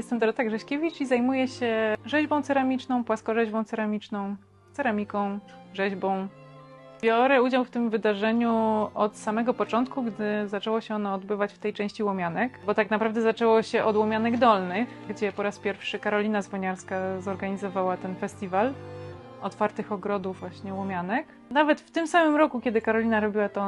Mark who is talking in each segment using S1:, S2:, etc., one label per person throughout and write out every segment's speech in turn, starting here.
S1: Jestem Dorota Grześkiewicz i zajmuję się rzeźbą ceramiczną, płaskorzeźbą ceramiczną, ceramiką, rzeźbą. Biorę udział w tym wydarzeniu od samego początku, gdy zaczęło się ono odbywać w tej części Łomianek, bo tak naprawdę zaczęło się od Łomianek Dolnych, gdzie po raz pierwszy Karolina Zwoniarska zorganizowała ten festiwal otwartych ogrodów właśnie Łomianek. Nawet w tym samym roku, kiedy Karolina robiła to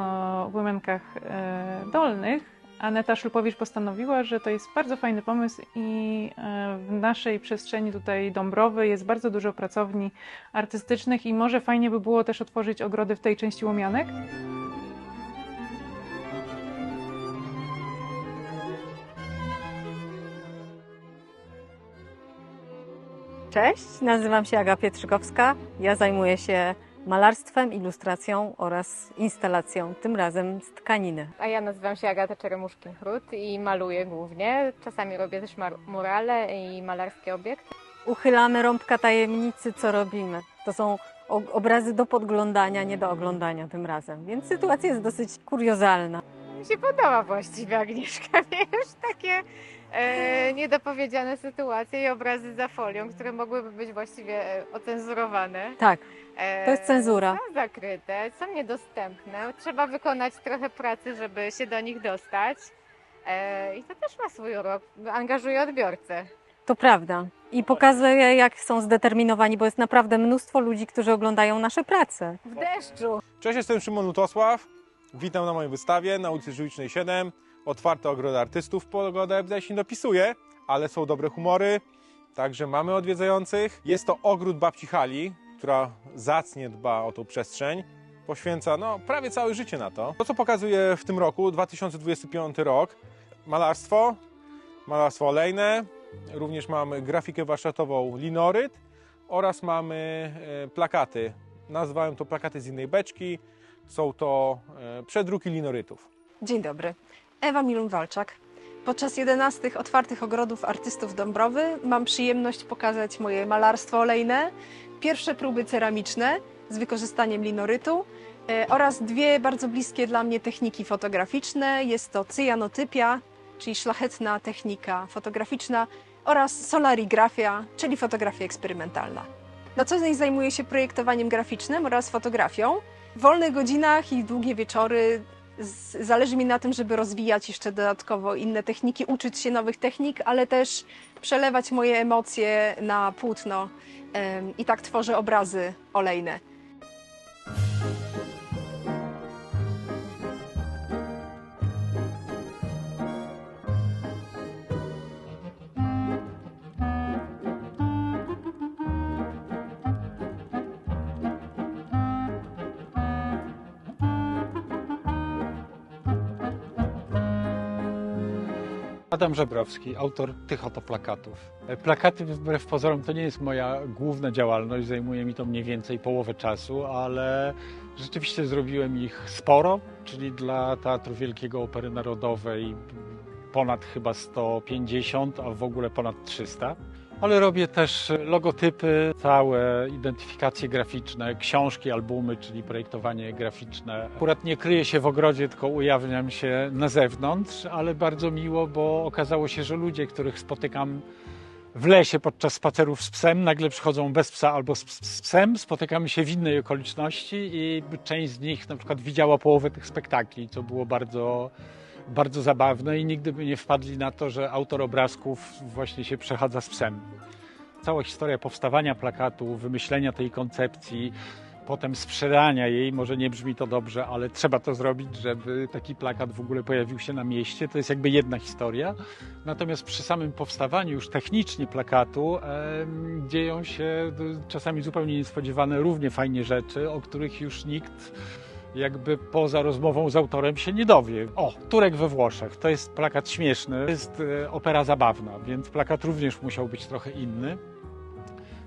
S1: w Łomiankach e, Dolnych, Aneta Szlupowicz postanowiła, że to jest bardzo fajny pomysł i e, w naszej przestrzeni tutaj Dąbrowy jest bardzo dużo pracowni artystycznych i może fajnie by było też otworzyć ogrody w tej części Łomianek.
S2: Cześć, nazywam się Aga Pietrzykowska. Ja zajmuję się malarstwem, ilustracją oraz instalacją, tym razem z tkaniny.
S3: A ja nazywam się Agata Czeremuszkin-Hrut i maluję głównie. Czasami robię też murale i malarskie obiekty.
S2: Uchylamy rąbka tajemnicy, co robimy. To są obrazy do podglądania, nie do oglądania tym razem, więc sytuacja jest dosyć kuriozalna.
S3: Mi się podoba właściwie Agnieszka, wiesz, takie e, niedopowiedziane sytuacje i obrazy za folią, które mogłyby być właściwie e, ocenzurowane.
S2: Tak,
S3: E,
S2: To jest cenzura.
S3: Są zakryte, są niedostępne. Trzeba wykonać trochę pracy, żeby się do nich dostać. E, I to też ma swój urok. Angażuje odbiorcę.
S2: to prawda. I pokazuje, jak są zdeterminowani, bo jest naprawdę mnóstwo ludzi, którzy oglądają nasze prace.
S3: W deszczu.
S4: Cześć, jestem Szymon Lutosław. Witam na mojej wystawie na ulicy Żulicznej 7. Otwarte ogrody artystów. Pogoda tutaj się dopisuje, ale są dobre humory. Także mamy odwiedzających. Jest to ogród babci Hali, która zacnie dba o tą przestrzeń. Poświęca no, prawie całe życie na to. To, co pokazuje w tym roku, 2025 rok, malarstwo, malarstwo olejne, również mamy grafikę warsztatową linoryt oraz mamy e, plakaty. Nazwałem to plakaty z innej beczki. Są to e, przedruki linorytów.
S5: Dzień dobry. Ewa Milun-Walczak. Podczas 11 otwartych ogrodów artystów Dąbrowy mam przyjemność pokazać moje malarstwo olejne, pierwsze próby ceramiczne z wykorzystaniem linorytu e, oraz dwie bardzo bliskie dla mnie techniki fotograficzne. Jest to cyjanotypia, czyli szlachetna technika fotograficzna oraz solarigrafia, czyli fotografia eksperymentalna. Na co dzień zajmuję się projektowaniem graficznym oraz fotografią. W wolnych godzinach i długie wieczory zależy mi na tym, żeby rozwijać jeszcze dodatkowo inne techniki, uczyć się nowych technik, ale też przelewać moje emocje na płótno i tak tworzę obrazy olejne.
S6: Adam Żebrowski, autor tych oto plakatów. E, Plakaty wbrew pozorom to nie jest moja główna działalność, zajmuje mi to mniej więcej połowę czasu, ale rzeczywiście zrobiłem ich sporo, czyli dla Teatru Wielkiego Opery Narodowej ponad chyba 150, a w ogóle ponad 300. Ale robię też logotypy, całe identyfikacje graficzne, książki, albumy, czyli projektowanie graficzne. Akurat nie kryję się w ogrodzie, tylko ujawniam się na zewnątrz, ale bardzo miło, bo okazało się, że ludzie, których spotykam w lesie podczas spacerów z psem, nagle przychodzą bez psa albo z, z psem, spotykamy się w innej okoliczności i część z nich na przykład widziała połowę tych spektakli, co było bardzo bardzo zabawne i nigdy by nie wpadli na to, że autor obrazków właśnie się przechadza z psem. Cała historia powstawania plakatu, wymyślenia tej koncepcji, potem sprzedania jej, może nie brzmi to dobrze, ale trzeba to zrobić, żeby taki plakat w ogóle pojawił się na mieście. To jest jakby jedna historia. Natomiast przy samym powstawaniu już technicznie plakatu em, dzieją się e, czasami zupełnie niespodziewane, równie fajnie rzeczy, o których już nikt jakby poza rozmową z autorem się nie dowie. O, Turek we Włoszech, to jest plakat śmieszny, to jest e, opera zabawna, więc plakat również musiał być trochę inny.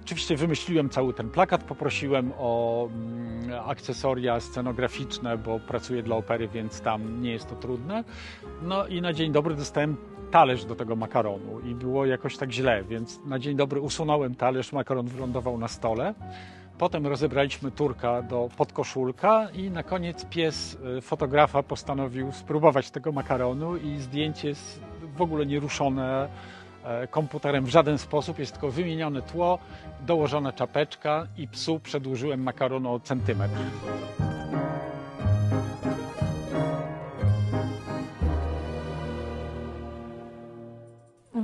S6: Oczywiście wymyśliłem cały ten plakat, poprosiłem o mm, akcesoria scenograficzne, bo pracuję dla opery, więc tam nie jest to trudne. No i na dzień dobry dostałem talerz do tego makaronu i było jakoś tak źle, więc na dzień dobry usunąłem talerz, makaron wylądował na stole. Potem rozebraliśmy turka do podkoszulka i na koniec pies y, fotografa postanowił spróbować tego makaronu i zdjęcie jest w ogóle nieruszone e, komputerem w żaden sposób, jest tylko wymienione tło, dołożona czapeczka i psu przedłużyłem makaronu o centymetr.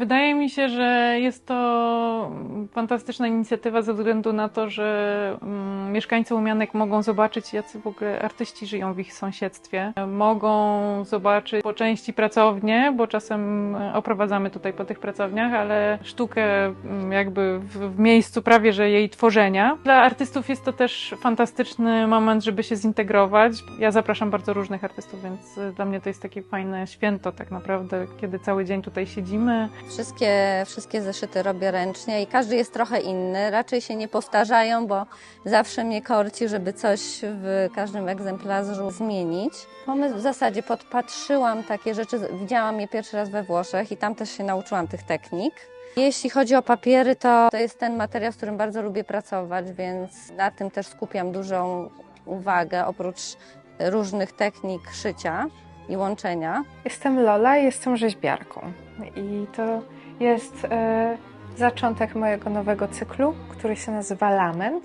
S1: Wydaje mi się, że jest to fantastyczna inicjatywa ze względu na to, że mm, mieszkańcy Umianek mogą zobaczyć, jacy w ogóle artyści żyją w ich sąsiedztwie. Mogą zobaczyć po części pracownie, bo czasem e, oprowadzamy tutaj po tych pracowniach, ale sztukę mm, jakby w, w miejscu prawie, że jej tworzenia. Dla artystów jest to też fantastyczny moment, żeby się zintegrować. Ja zapraszam bardzo różnych artystów, więc e, dla mnie to jest takie fajne święto tak naprawdę, kiedy cały dzień tutaj siedzimy,
S7: Wszystkie, wszystkie zeszyty robię ręcznie i każdy jest trochę inny. Raczej się nie powtarzają, bo zawsze mnie korci, żeby coś w każdym egzemplarzu zmienić. Pomysł w zasadzie podpatrzyłam takie rzeczy, widziałam je pierwszy raz we Włoszech i tam też się nauczyłam tych technik. Jeśli chodzi o papiery, to to jest ten materiał, z którym bardzo lubię pracować, więc na tym też skupiam dużą uwagę, oprócz różnych technik szycia i łączenia.
S8: Jestem Lola i jestem rzeźbiarką. I to jest e, zaczątek mojego nowego cyklu, który się nazywa Lament.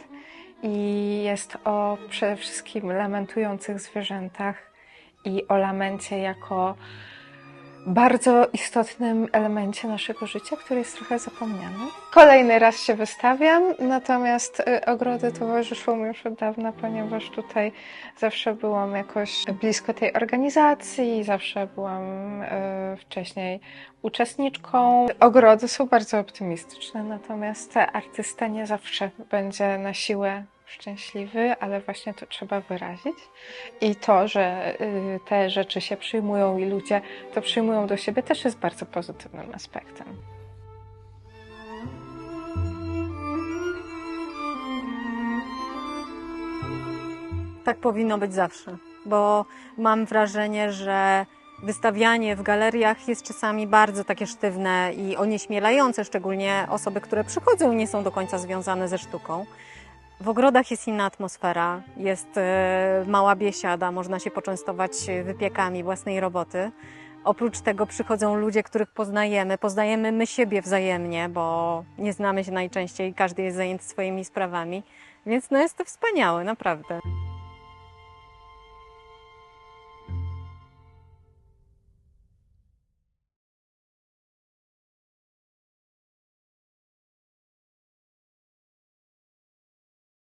S8: I jest o przede wszystkim lamentujących zwierzętach i o lamencie jako bardzo istotnym elemencie naszego życia, który jest trochę zapomniany. Kolejny raz się wystawiam, natomiast e, ogrody towarzyszą mi już od dawna, ponieważ tutaj zawsze byłam jakoś blisko tej organizacji, zawsze byłam e, wcześniej uczestniczką. Ogrody są bardzo optymistyczne, natomiast artysta nie zawsze będzie na siłę szczęśliwy, ale właśnie to trzeba wyrazić. I to, że y, te rzeczy się przyjmują i ludzie to przyjmują do siebie, też jest bardzo pozytywnym aspektem.
S2: Tak powinno być zawsze, bo mam wrażenie, że wystawianie w galeriach jest czasami bardzo takie sztywne i onieśmielające, szczególnie osoby, które przychodzą i nie są do końca związane ze sztuką. W ogrodach jest inna atmosfera, jest e, mała biesiada, można się poczęstować wypiekami własnej roboty. Oprócz tego przychodzą ludzie, których poznajemy, poznajemy my siebie wzajemnie, bo nie znamy się najczęściej, każdy jest zajęty swoimi sprawami, więc no jest to wspaniałe, naprawdę.